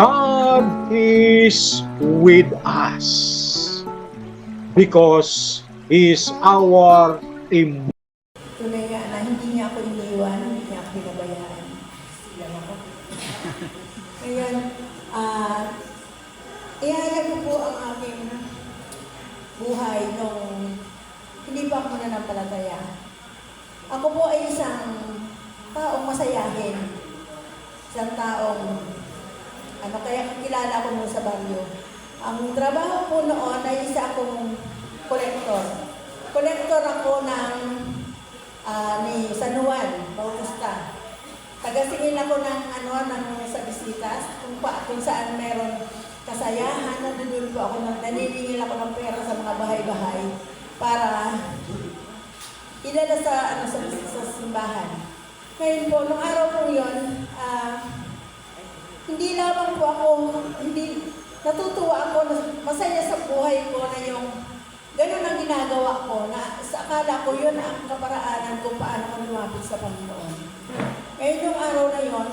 God is with us because He is our Im- Tunay nga na hindi niya ako iniwan, hindi niya ako binabayaan. Lang ako. Ngayon, ah, ihayag ko po ang aking buhay nung hindi pa ako nananampalataya. Ako po ay isang taong masayahin. Isang taong, ano kaya kilala ko mo sa baryo. Ang trabaho po noon ay isa akong kolektor. Kolektor ako ng ah, ni San Juan Bautista. Tagasingin ako ng ano ng sa bisitas kung pa kung saan meron kasayahan nandun po ako naniningil ako ng pera sa mga bahay-bahay para ilala sa ano sa, sa simbahan. Ngayon po, nung araw po yun, ah, hindi lamang po ako, hindi, natutuwa ako, na- masaya sa buhay ko na yung ganun ang ginagawa ko, na sa akala ko yun ang kaparaanan kung paano ko lumapit sa Panginoon. Ngayon yung araw na yun,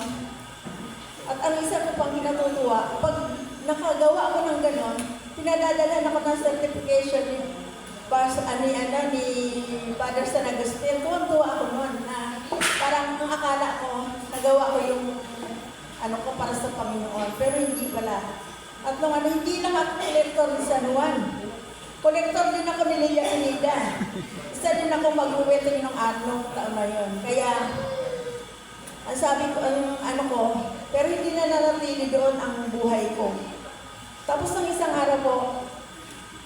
at ang isa ko pang kinatutuwa, pag nakagawa ko ng ganon, pinadadala ako ng certification ni Bars, ani, ano, ni Father San Agustin. Tuwang-tuwa ako noon na parang ang akala ko, nagawa ko yung ano ko para sa Panginoon. Pero hindi pala. At nung ano, hindi lang ako collector ni San Juan. Collector din ako ni Lilia Inida. Isa din ako mag-wedding nung anong taon na yun. Kaya, ang sabi ko, ang ano ko, pero hindi na nanatili doon ang buhay ko. Tapos ng isang araw po,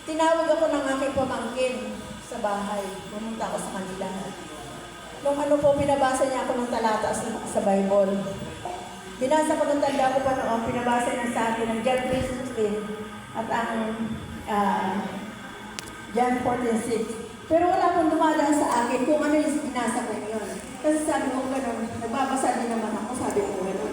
tinawag ako ng aking pamangkin sa bahay. Pumunta ako sa kanila. Nung ano po, binabasa niya ako ng talata sa, sa Bible. Binasa ko ng tanda ko pa noon, pinabasa niya sa akin ng John 3.16 at ang ah, John 14.6. Pero wala pong dumadaan sa akin kung ano yung binasa ko yun. Kasi sabi ko gano'n, nagbabasa din naman ako, sabi ko gano'n.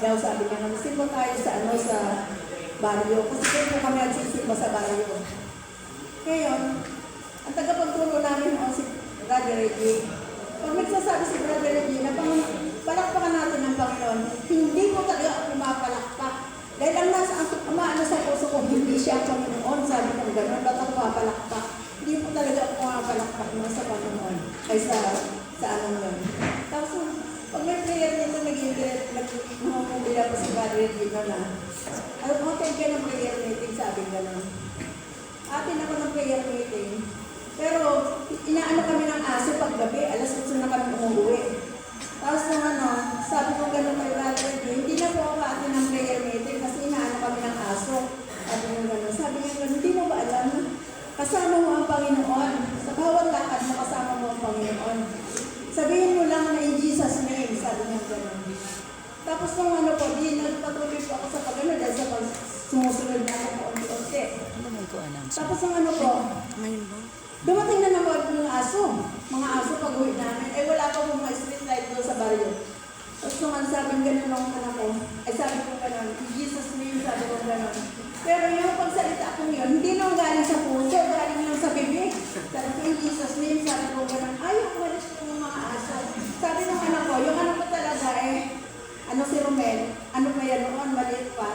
Daw, sabi niya, magsimba tayo sa ano sa baryo. Kasi doon po kami nagsisimba sa baryo. Ngayon, ang tagapagturo namin o si Brother Reggie, pag nagsasabi si Brother Reggie na pang, palakpakan natin ng Panginoon, hindi ko talaga ako pumapalakpak. Dahil ang nasa ang umaano sa puso ko, hindi siya ang Panginoon. Sabi ko gano'n, ba't ako pumapalakpak? Hindi ko talaga ako pumapalakpak na sa Panginoon. Ay sa, sa anong nag-i-mumubila ko si Brother Reggie na, okay ka ng prayer meeting, sabi gano'n. Atin ako ng prayer meeting. Pero, inaano kami ng aso pag gabi, alas 8 na kami umuwi. Tapos nung ano, sabi ko gano'n kay Eddie, hindi na po ako atin ng prayer meeting kasi inaano kami ng aso. Sabi ko gano'n. Sabi niya gano'n, hindi mo ba alam? Kasama mo ang Panginoon. Sa bawat lakad mo, kasama mo ang Panginoon. Sabihin mo lang na in Jesus' name, sabi niya gano'n. Tapos nung ano po, di nagpatuloy po ako sa pagano dahil sa pag sumusunod na ako paunti-unti. Ano may ko announce? Tapos ang ano po, Ngayon ba? dumating na naman mga aso. Mga aso pag uwi namin. Eh wala pa pong mga street light doon sa baryo. Tapos nung ano sabi ganun nung anak ko, ay sabi ko ganun, Jesus name sabi ko ganun. Pero yung pagsalita ko yun, hindi nang galing sa puso, galing lang sa bibig. Sabi ko, Jesus name, sabi ko ganun, ayaw ko walis yung mga aso. Sabi ng anak ko, yung anak ko talaga eh, ano si Romel, ano pa yan noon, maliit pa.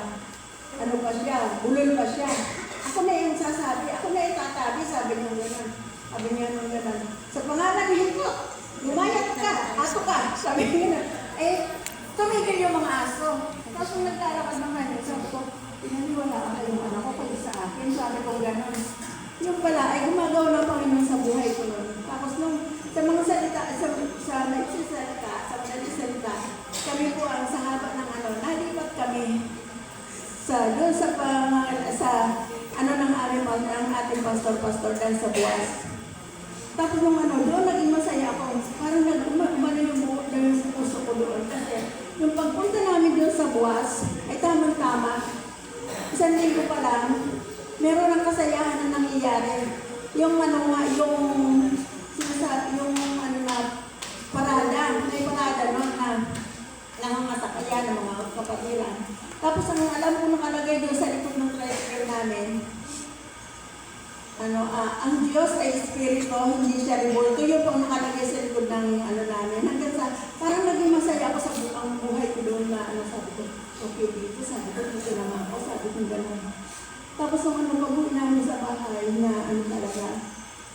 Ano pa siya, bulol pa siya. Ako na yung sasabi, ako na yung tatabi, sabi niya gano'n. Sabi niya nung gano'n. Sa pangalan ni Hinto, lumayat ka, aso ka. Sabi niya na, eh, tumigil yung mga aso. Tapos nung naglalakad ng kanya, sabi ko, pinaniwalaan ka yung anak ko pag sa akin. Sabi ko gano'n. Yung pala, ay gumagawa ng Panginoon sa buhay ko nun. Tapos nung sa mga salita, sa, sa nagsisalita, sa sa doon sa pang, sa ano ng aming ng ating pastor pastor dan sa buwas. Tapos nung ano, doon naging masaya ako. Parang nag uma- umano yung, bu- yung puso ko doon. Kasi yung pagpunta namin doon sa buwas, ay tamang-tama. isang linggo pa lang, meron ng kasayahan na nangyayari. Yung ano nga, yung sinasabi, yung ano na, parada, may parada no, na nangangasakayan ng mga kapatiran. Tapos ang alam ko nakalagay doon sa likod ng tricycle namin, ah, ang Diyos ay Espiritu, hindi siya revolto. Yun po ang nakalagay sa likod ng ano namin. Hanggang sa, parang naging masaya ako sa buong buhay ko doon na, ano, sabi ko, okay dito, sabi ko, dito naman ako, sabi ko gano'n. Tapos ang ano, pag namin sa bahay na, ano talaga,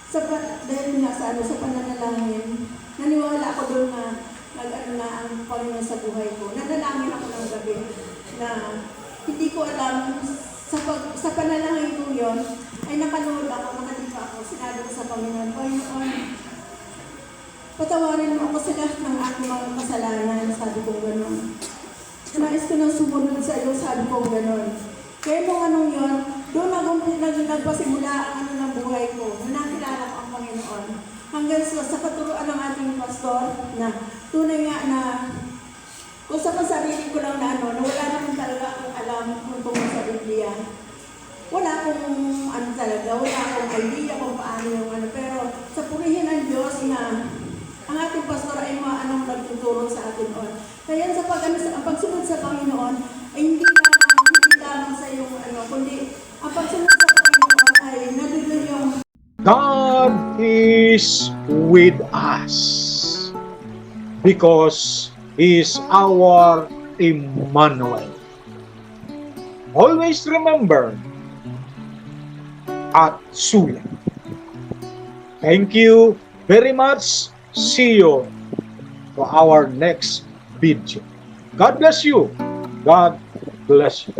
sa, dahil nga sa, ano, sa pananalangin, naniwala ako doon na, nag, ano na ang Panginoon sa buhay ko. Nanalangin ako ng gabi na hindi ko alam sa, pag, sa panalangin ko yun, ay nakanood ako, nakalipa ako, sinabi ko sa Panginoon, Panginoon, patawarin mo ako sa lahat ng aking mga kasalanan, sabi ko gano'n. Nais ko nang sumunod sa iyo, sabi ko gano'n. Kaya nung anong yun, doon nag, nag, nagpasimula ang ano ng buhay ko, na nakilala ko ang Panginoon. Hanggang sa, sa katuruan ng ating pastor, na tunay nga na kung sa sarili ko lang na ano, na wala naman talaga akong alam kung tungkol Biblia. Wala akong ano talaga, wala akong idea kung paano yung ano. Pero sa purihin ng Diyos na ang ating pastor ay mga anong nagtuturo sa atin on. Kaya sa pag, ano, sa, pagsunod sa Panginoon ay hindi lamang, hindi lamang sa yung ano, kundi ang pagsunod sa Panginoon ay nandun yung God is with us because He is our Emmanuel. Always remember at Suya. Thank you very much. See you to our next video. God bless you. God bless you.